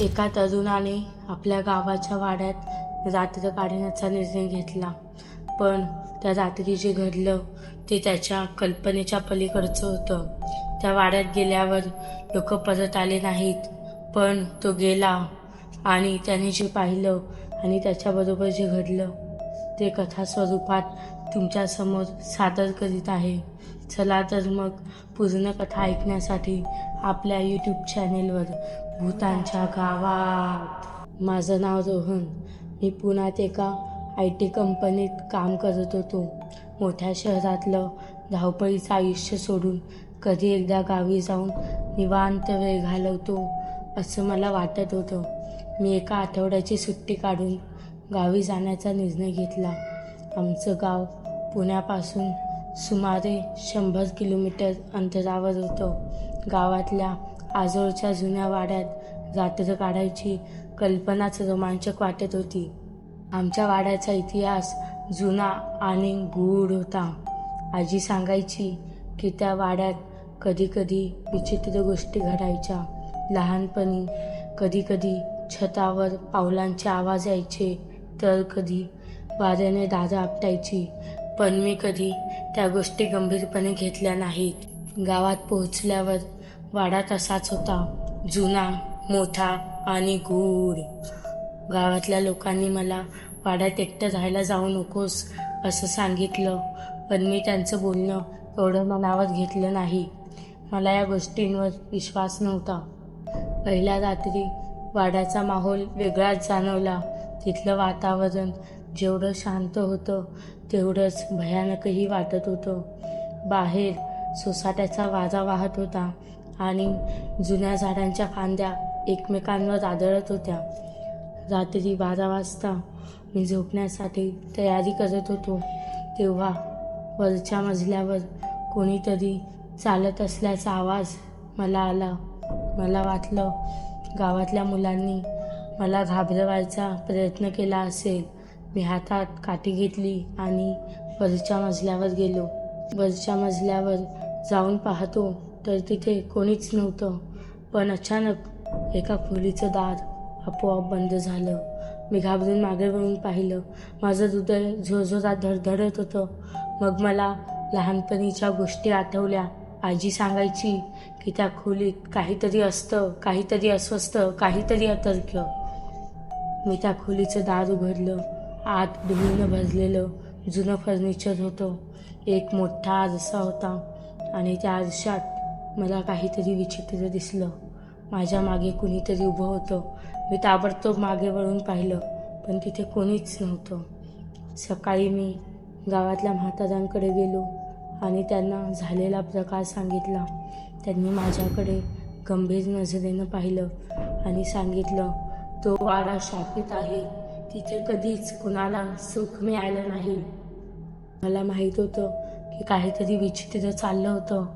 एका तरुणाने आपल्या गावाच्या वाड्यात रात्र काढण्याचा निर्णय घेतला. पण त्या रात्री जे घडलं ते त्याच्या कल्पनेच्या पलीकडचं होतं. त्या वाड्यात गेल्यावर लोक परत आले नाहीत. पण तो गेला आणि त्याने जे पाहिलं आणि त्याच्याबरोबर जे घडलं ते कथा स्वरूपात तुमच्यासमोर सादर करीत आहे. चला तर मग पूर्ण कथा ऐकण्यासाठी आपल्या यूट्यूब चॅनेलवर भूतांच्या गावात. माझं नाव रोहन. मी पुण्यात एका आय टी कंपनीत काम करत होतो. मोठ्या शहरातलं धावपळीचं आयुष्य सोडून कधी एकदा गावी जाऊन निवांत वेळ घालवतो असं मला वाटत होतं. मी एका आठवड्याची सुट्टी काढून गावी जाण्याचा निर्णय घेतला. आमचं गाव पुण्यापासून सुमारे शंभर किलोमीटर अंतरावर होतं. गावातल्या आजोळच्या जुन्या वाड्यात रात्र काढायची कल्पनाच रोमांचक वाटत होती. आमच्या वाड्याचा इतिहास जुना आणि गूढ होता. आजी सांगायची की त्या वाड्यात कधीकधी विचित्र गोष्टी घडायच्या. लहानपणी कधीकधी छतावर पावलांचे आवाज यायचे तर कधी वाऱ्याने दादा आपटायची पण मी कधी त्या गोष्टी गंभीरपणे घेतल्या नाहीत. गावात पोहोचल्यावर वाडा तसाच होता. जुना मोठा आणि गूढ. गावातल्या लोकांनी मला वाड्यात एकटं राहायला जाऊ नकोस असं सांगितलं. पण मी त्यांचं बोलणं एवढं मनावर घेतलं नाही. मला या गोष्टींवर विश्वास नव्हता. पहिल्या रात्री वाड्याचा माहोल वेगळाच जाणवला. तिथलं वातावरण जेवढं शांत होतं तेवढंच भयानकही वाटत होतं. बाहेर सोसाट्याचा वारा वाहत होता. आणि जुन्या झाडांच्या फांद्या एकमेकांवर आदळत होत्या. रात्री बारा वाजता मी झोपण्यासाठी तयारी करत होतो. तेव्हा वरच्या मजल्यावर कोणीतरी चालत असल्याचा आवाज मला आला. मला वाटलं गावातल्या मुलांनी मला घाबरवायचा प्रयत्न केला असेल. मी हातात काठी घेतली आणि वरच्या मजल्यावर गेलो. वरच्या मजल्यावर जाऊन पाहतो तर तिथे कोणीच नव्हतं. पण अचानक एका खोलीचं दार आपोआप बंद झालं. मी घाबरून मागे वळून पाहिलं. माझं हृदय झोझोरात धडधडत होतं. मग मला लहानपणीच्या गोष्टी आठवल्या. आजी सांगायची की त्या खोलीत काहीतरी असतं काहीतरी अस्वस्थ काहीतरी अतर्क्य मी त्या खोलीचं दार उघडलं. आत धुळीनं भरलेलं जुनं फर्निचर होतं. एक मोठा आरसा होता आणि त्या आरशात मला काहीतरी विचित्र दिसलं. माझ्या मागे कुणीतरी उभं होतं. मी ताबडतोब मागे वळून पाहिलं पण तिथे कोणीच नव्हतं. सकाळी मी गावातल्या म्हाताऱ्यांकडे गेलो आणि त्यांना झालेला प्रकार सांगितला. त्यांनी माझ्याकडे गंभीर नजरेनं पाहिलं आणि सांगितलं तो वाडा शापित आहे. तिथे कधीच कुणाला सुख मिळालं नाही. मला माहीत होतं की काहीतरी विचित्र चाललं होतं.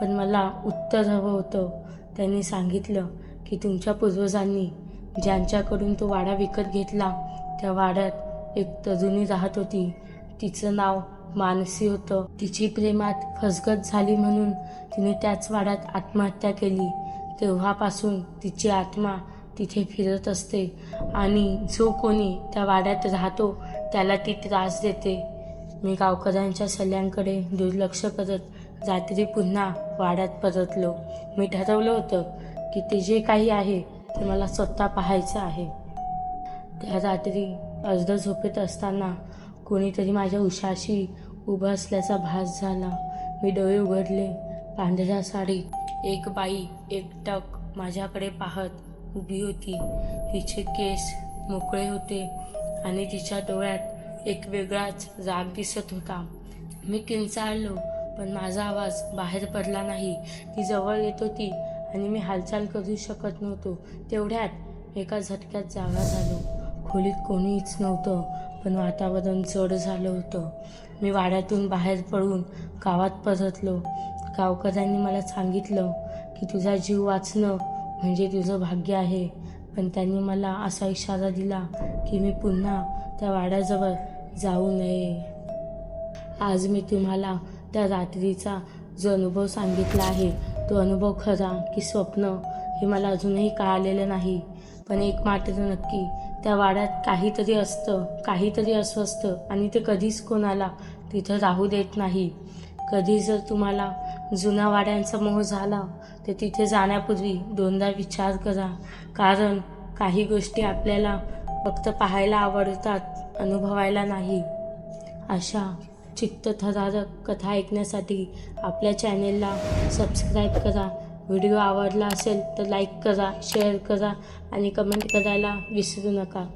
पण मला उत्तर हवं होतं. त्यांनी सांगितलं की तुमच्या पूर्वजांनी ज्यांच्याकडून तो वाडा विकत घेतला त्या वाड्यात एक तरुणी राहत होती. तिचं नाव मानसी होतं. तिची प्रेमात फसगत झाली म्हणून तिने त्याच वाड्यात आत्महत्या केली. तेव्हापासून तिची आत्मा तिथे फिरत असते आणि जो कोणी त्या वाड्यात राहतो त्याला ती त्रास देते. मी गावकऱ्यांच्या सल्ल्यांकडे दुर्लक्ष करत रात्री पुन्हा वाड्यात परतलो. मी ठरवलं होतं की ते जे काही आहे ते मला स्वतः पाहायचं आहे. त्या रात्री अर्ध झोपेत असताना कोणीतरी माझ्या उशाशी उभं असल्याचा भास झाला. मी डोळे उघडले. पांढऱ्या साडीत एक बाई एकटक माझ्याकडे पाहत उभी होती. तिचे केस मोकळे होते आणि तिच्या डोळ्यात एक वेगळाच राग दिसत होता. मी किंचाळलो. पण माझा आवाज बाहेर पडला नाही. ती जवळ येत होती आणि मी हालचाल करू शकत नव्हतो. तेवढ्यात एका झटक्यात जागा झालो. खोलीत कोणीच नव्हतं पण वातावरण जड झालं होतं. मी वाड्यातून बाहेर पडून गावात परतलो. गावकऱ्यांनी मला सांगितलं की तुझा जीव वाचणं म्हणजे तुझं भाग्य आहे. पण त्यांनी मला असा इशारा दिला की मी पुन्हा त्या वाड्याजवळ जाऊ नये. आज मी तुम्हाला त्या रात्रीचा जो अनुभव सांगितला आहे तो अनुभव खरा की स्वप्न हे मला अजूनही कळालेलं नाही. पण एक मात्र नक्की त्या वाड्यात काहीतरी असतं काहीतरी अस्वस्थ आणि ते कधीच कोणाला तिथं राहू देत नाही. कधी जर तुम्हाला जुन्या वाड्यांचा मोह झाला तर तिथे जाण्यापूर्वी दोनदा विचार करा. कारण काही गोष्टी आपल्याला फक्त पाहायला आवडतात अनुभवायला नाही. अशा चित्तथरारक कथा ऐकण्यासाठी आपल्या चॅनेलला सबस्क्राईब करा. व्हिडिओ आवडला असेल तर लाईक करा शेअर करा आणि कमेंट करायला विसरू नका.